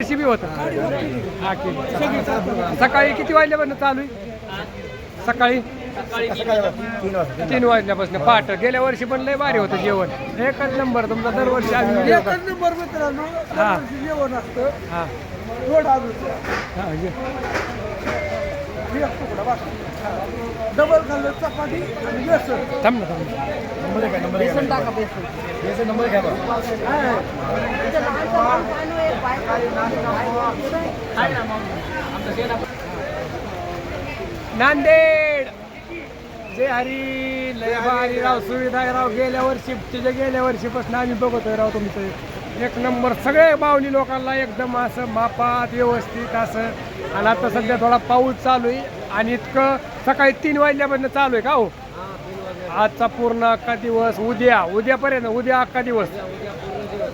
बी होतं. हा सकाळी किती वाजल्यापासून चालू आहे? सकाळी? तीन वाजल्यापासून. पहाट. गेल्या वर्षी पण लय भारी होतं जेवण. एकच नंबर तुमचा दरवर्षी आम्ही एकच. नंबर मित्रांनो हा. जेवण असतं. हा. हा. हे डबल खाल्लं चपाती आणि बेसन. थांब ना थांब. बेसन टाका बेसन. नांदेड! जय हरी लय भारी राव गेल्या वर्षी तिच्या गेल्या वर्षीपासून आम्ही बघतोय राव तुमचं. एक नंबर सगळे बावली लोकांना एकदम असं मापात व्यवस्थित असं. आणि आता सध्या थोडा पाऊस चालू आहे आणि इतकं सकाळी तीन वाजल्यापासून चालू आहे का हो? आजचा पूर्ण अख्खा दिवस उद्या उद्यापर्यंत उद्या अख्खा दिवस.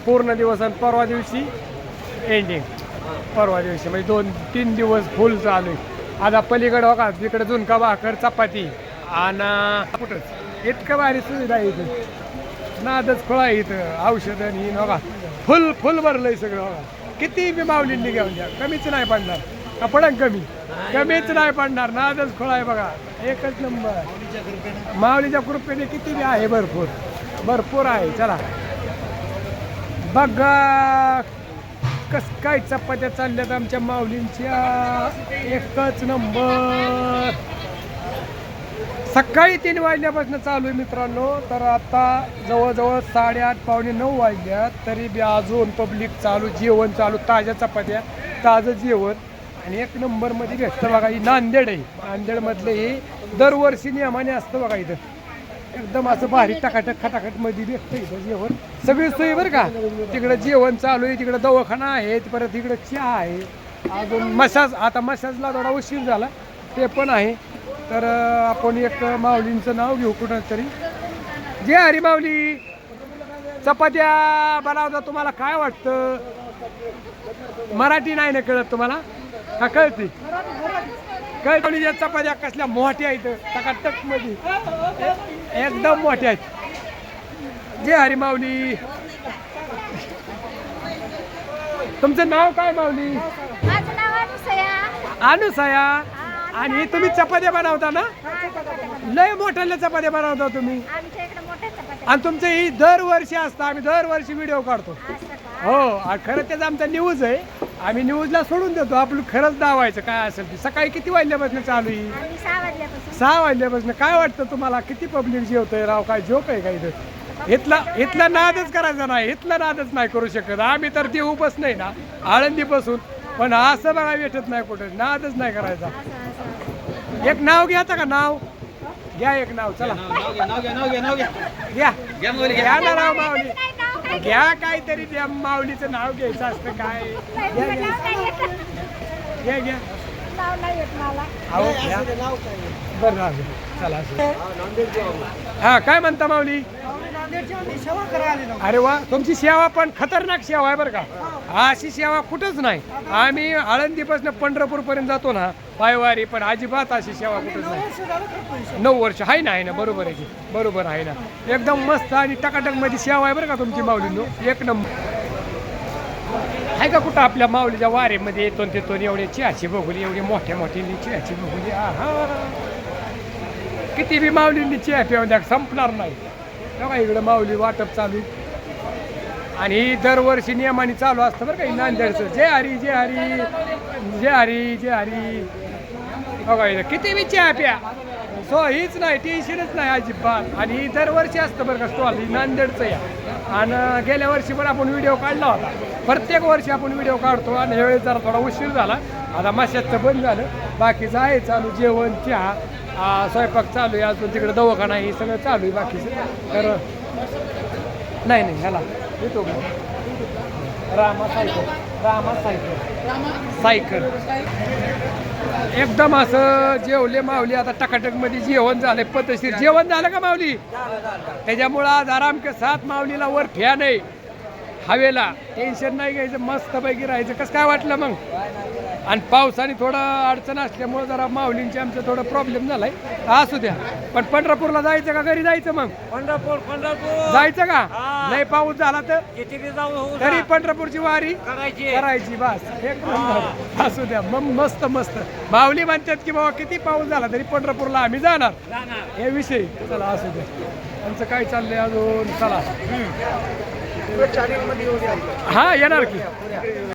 पूर्ण दिवस आणि परवा दिवशी एंडिंग परवा दिवशी. म्हणजे दोन तीन दिवस फुल चालू आहे. आता पलीकडं बघा तिकडे झुणका भाकर चपाती आणि कुठंच. इतकं भारी सुविधा आहे इथं. नादच खोळा आहे इथं. औषधं आणि ही बघा. फुल फुल भरलं आहे सगळं बघा. किती बी माऊलींनी घेऊन द्या कमीच नाही पडणार. का कमी. कमीच नाही पडणार. नादच खोळा आहे बघा. एकच नंबर. माऊलीच्या कृपेने किती बी आहे भरपूर. भरपूर आहे. चला. बघा. कस काय चपात्या चालल्यात आमच्या माऊलींच्या? एकच नंबर. सकाळी तीन वाजल्यापासून चालू आहे मित्रांनो. तर आता जवळजवळ साडेआठ पावणे नऊ वाजल्यात. तरी बी अजून पब्लिक चालू जेवण चालू ताज्या चपात्या ताजं जेवण. आणि एक नंबरमध्ये भेटतं बघा ही नांदेड आहे. नांदेडमधलं हे दरवर्षी नियमाने असतं बघा इथं. एकदम असं भारी टकाटक खटाखटमध्ये भेटतं इथं जेवण. सगळी सोयी बरं का? तिकडं जेवण चालू आहे तिकडं दवाखाना आहे परत तिकडं चहा आहे. अजून मसाज आता मसाजला थोडा उशीर झाला ते पण आहे. तर आपण एक माऊलींचं नाव घेऊ कुठं तरी जे हरी माऊली! चपात्या बनवता तुम्हाला काय वाटतं? मराठी नाही ना कळत तुम्हाला? हा कळते. कळत म्हणजे चपात्या कसल्या मोठ्या आहेत टकाटकमध्ये. एकदम मोठ्या आहेत. जे हरी माऊली. तुमचं नाव काय माऊली? अनुसया. आणि तुम्ही चपात्या बनवता ना? लय मोठ्याल्या चपात्या बनवता तुम्ही. आणि तुमचं ही दरवर्षी असतं. आम्ही दरवर्षी व्हिडिओ काढतो? हो खरं त्याचा आमचा न्यूज आहे. आम्ही न्यूजला सोडून देतो. आपलं खरंच दावायचं काय असेल ते. सकाळी किती वाजल्यापासून चालू आहे? आम्ही सहा वाजल्यापासून. सहा वाजल्यापासून. काय वाटतं तुम्हाला? किती पब्लिक जेवतंय? राव काय जोक आहे का इथं? इथला इथला नादच करायचा नाही. इथला नादच नाही करू शकत. आम्ही तर ते उपच नाही ना. आळंदीपासून. पण असं बघा भेटत नाही कुठं. नादच नाही करायचा. एक नाव घ्यायचं का? नाव? घ्या एक नाव. चला. घ्या घ्या ना राव माऊली. घ्या काहीतरी त्या माऊलीचं नाव घ्यायचं असतं काय. घ्या घ्या. अहो बरं राहू दे. चला असू. हा काय म्हणता माऊली? अरे वा तुमची सेवा पण खतरनाक सेवा आहे बरं का. अशी सेवा कुठंच नाही. आम्ही आळंदीपासून पंढरपूर पर्यंत जातो ना पायवारी पण अजिबात अशी सेवा कुठंच नाही. नऊ वर्ष आहे ना आहे ना बरोबर आहे. की बरोबर आहे ना. एकदम मस्त आणि टकाटकमध्ये सेवा आहे बरं का तुमची माऊलीनो. एक नंबर. आहे का कुठं आपल्या माऊलीच्या वारेमध्ये येतो न एवढे चिहाची बघुली एवढी मोठ्या मोठी चिहाची बघुली हा किती बी माऊलींनी चिया पिऊन द्या संपणार नाही. बघा इकडं माऊली वाटप चालू. आणि दरवर्षी नियमाने चालू असतं बरं काही नांदेडचं. जय हरी जय हरी जय हरी जय हरी. बघा इथं किती बी चहा प्या. सो हीच नाही टेन्शनच नाही अजिबात. आणि ही दरवर्षी असतं बरं का स्टॉल ही नांदेडचं या. आणि गेल्या वर्षी पण आपण व्हिडिओ काढला होता. प्रत्येक वर्षी आपण व्हिडिओ काढतो आणि ह्यावेळी जरा थोडा उशीर झाला. आता माश्याचं बंद झालं. बाकीचं आहे चालू जेवण चहा स्वयंपाक चालू आहे. अजून तिकडे दवाखाना हे सगळं चालू आहे बाकीचं. तर नाही नाही ह्याला. येतो का? Rama cycle. Rama cycle. Cycle. एकदम असं जेवले माऊली आता टकाटकमध्ये जेवण झालंय पद्धतशीर जेवण झालं का माऊली? त्याच्यामुळं आज आराम के साथ माऊलीला वर फॅन आहे हवेला. टेन्शन नाही घ्यायचं मस्त पैकी राहायचं. कसं काय वाटलं मग? आणि पावसाने थोडं अडचण असल्यामुळे जरा माऊलींची आमचं थोडं प्रॉब्लेम झालाय. असू द्या. पण पंढरपूरला जायचं का? घरी जायचं मग? पंढरपूर पंढरपूर. जायचं का? हा. लय पाऊस झाला तर किती होऊ तरी पंढरपूरची वारी करायची करायची बस. एक नंबर असू द्या मग मस्त मस्त. माऊली म्हणतात की बाबा किती पाऊस झाला तरी पंढरपूरला आम्ही जाणार. हे विषय. चला असू द्या. आमचं काय चाललंय अजून? चला. या. हा येणार की.